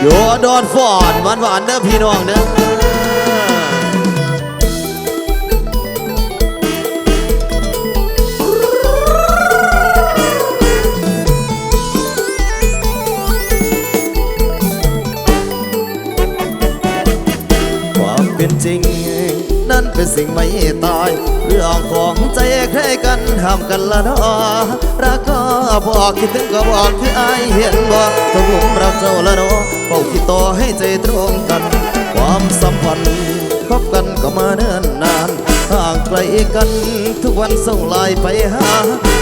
อยู่โดนฟอนหวานหวานเด้อพี่น้องเด้อความเป็นจริง นั่นเป็นสิ่งไม่ตาย เรื่องของใจใครกันห้ามกันละเนาะ บอกคิดถึงก็บอกคืออายเห็นบ่ตกหลุมรักเจ้าละเนาะเฝ้าคิดต่อให้ใจตรงกัน ความสัมพันธ์คบกันก็มาเนิ่นนานห่างไกลกันทุกวันส่งไลน์ไปหา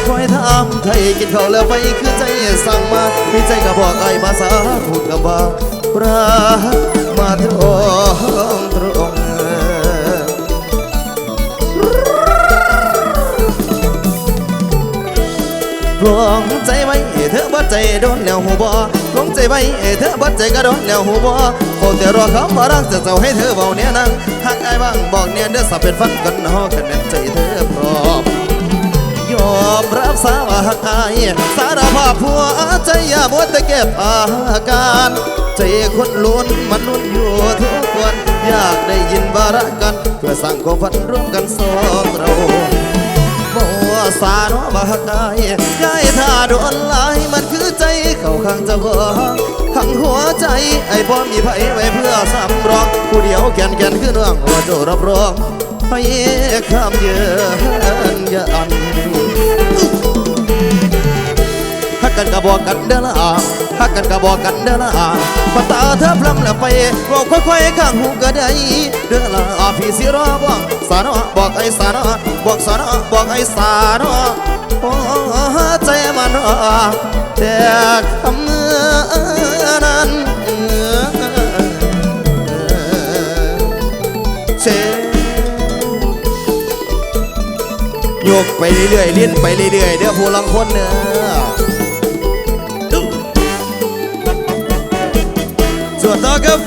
คอยถามไทยกินข้าวแล้วไปคือใจสั่งมามีใจก็บอกไอ้ภาษาพูดกับว่ารักมาตรงตรง ลวงใจไว้เธอบ่ใจโดนแล้วหูบ่ลวงใจไว้เธอบ่ใจก็โดนแล้วหูบ่โคแต่รอคำว่ารักจะเจ้าให้เธอเบาเนี่ยนั่งหากไอ้บ้างบอกเนี่ยเด้อสับเป็นฟันกันฮอคะแนนใจเธอพร้อมยอมรับสาวหักอายสารภาพผัวใจอย่ามัวแต่เก็บอาการใจคนล้วนมันลุ้นอยู่ทุกวันอยากได้ยินบาระกันเพื่อสร้างความฝันร่วมกันสองเรา สาโนบากได้ยายถ้าโดนลายมันคือใจเข้าข้างเจ้าของข้างหัวใจไอ้พ่อมีไผไว้เพื่อสำรองผู้เดียวแก่นแก่นคือเรื่องหัวโจรับรองให้คำเยือนยัน ก็บอกกันเด้อละฮักกันก็บอกกันเด้อละปตาเธอพลำแล้วไปบอกค่อยๆข้างหูก็ได้เด้อละพี่สิรอบอกสานอบอกไอ้สานอบอกสานอบอกไอ้สานอโอ้ใจมันอแต่คำนั้นเชโยกไปเรื่อยๆเลี้ยนไปเรื่อยๆเด้อผู้ลังคนเนต่อ ครับ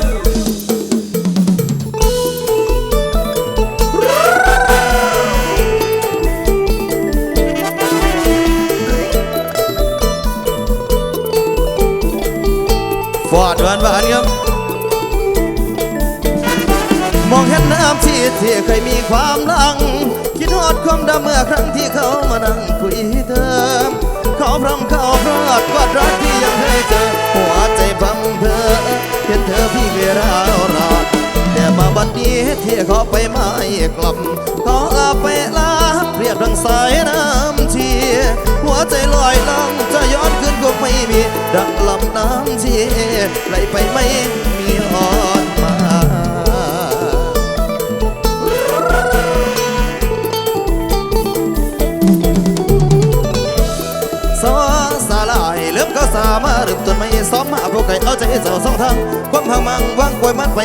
ฟอดหวานหวานๆครับมองเห็นน้ำที่ที่เคยมีความลัง คิดฮอดความดำเมื่อครั้งที่เขามานั่งคุยเธอเขาพร้ำเขาพรอดกอดรัก บัดนี้ที่เขาไปไม่กลับขาลาไปลาเรียบดังสายน้ำชีหัวใจลอยลองจะย้อนขึ้นก็ไม่มี ดังลำน้ำชีไหลไปไม่มีหอดมาสอสา ลายเริ่มก็สามาเริ่มต้นไม่ซ้อมมาพวกไก่เอาใจเจ้าสองทางความหังมังวางกวยมันไป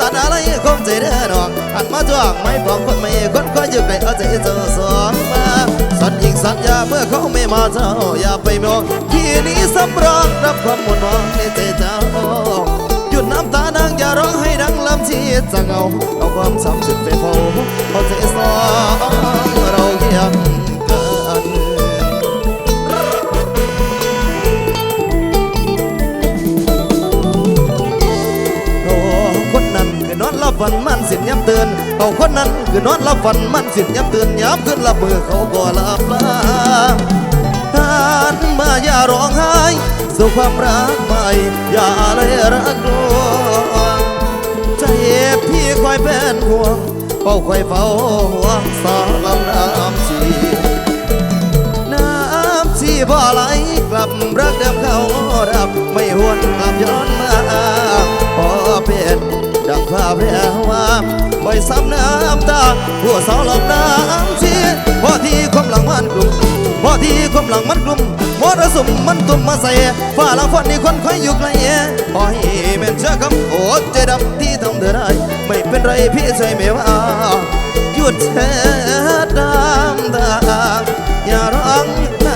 ตัดอะไรคงใจเด้อดอกหันมาจ้วงไม่ปองคนไม่คนคอยอยู่ไก่เอาใจเจ้าสองมาสัญญิงสัญญาเมื่อเขาไม่มาเจ้าอย่าไปมองที่นี้สำรองรับความมุ่นหวังในใจเจ้าหยุดน้ำตานางอย่าร้องให้ดังลำชีจะเงาเอาความช้ำสึกไปเผาเอาใจ น้อนอนรับฝันมันสินย้ำเตือนย้ำขึ้นรับมือเขาก็หลับลาทานมาอย่าร้องไห้สู่ความรักใหม่อย่าเลยรักลวใจพี่คอยเป็นห่วงเฝ้าคอยเฝ้าห่วงสาลำน้ำชีน้ำที่บ่ไหลกลับรักเดิมเขารับไม่หวนกลับย้อนมาพอเป็น ดังภาพเรียกว่าบ่อยซ้ำน้ำตาหัวเสาหลอกน้ำชีพอที่ความหลังมันกลุ่มพอที่ความหลังมันกลุ่มมรสุมมันตุ่มมาใส่ฟ้าหลังฝนนี่คนคอยอยู่ไกลพอให้เป็นเชื่อคำโอดใจดำที่ทำเธอได้ไม่เป็นไรพี่ใจไม่ว่าหยุดเถิดำตาอย่าร้องไห้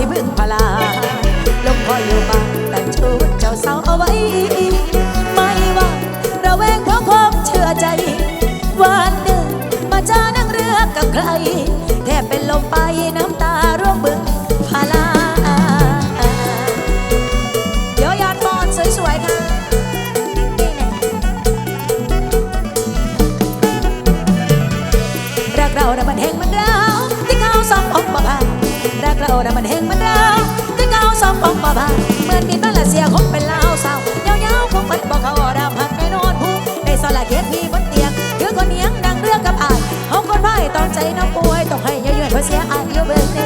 ที่บึงพลาลงพออยู่บ้านแต่ชุดเจ้าสาวเอาไว้ ไม่ว่าราแวงเพราะความเชื่อใจ วันเดินมาจ้านั่งเรือกับใคร แทบเป็นลมไปน้ำ นามันเฮงมันเร้าวจะเกาสองของบ่บาเหมือนมีตมาลาเสียคงเป็นลาวสาวยาวๆคงมันบอกเขาดาหักไปนอนผู้ในสละเกตมีบนเตียงคือคนเนียงดังเรื่องกับอายเขาคนไหวตอนใจน้องป่วยต้องให้เยอะๆเพราะเสียอายเยอะเบิ่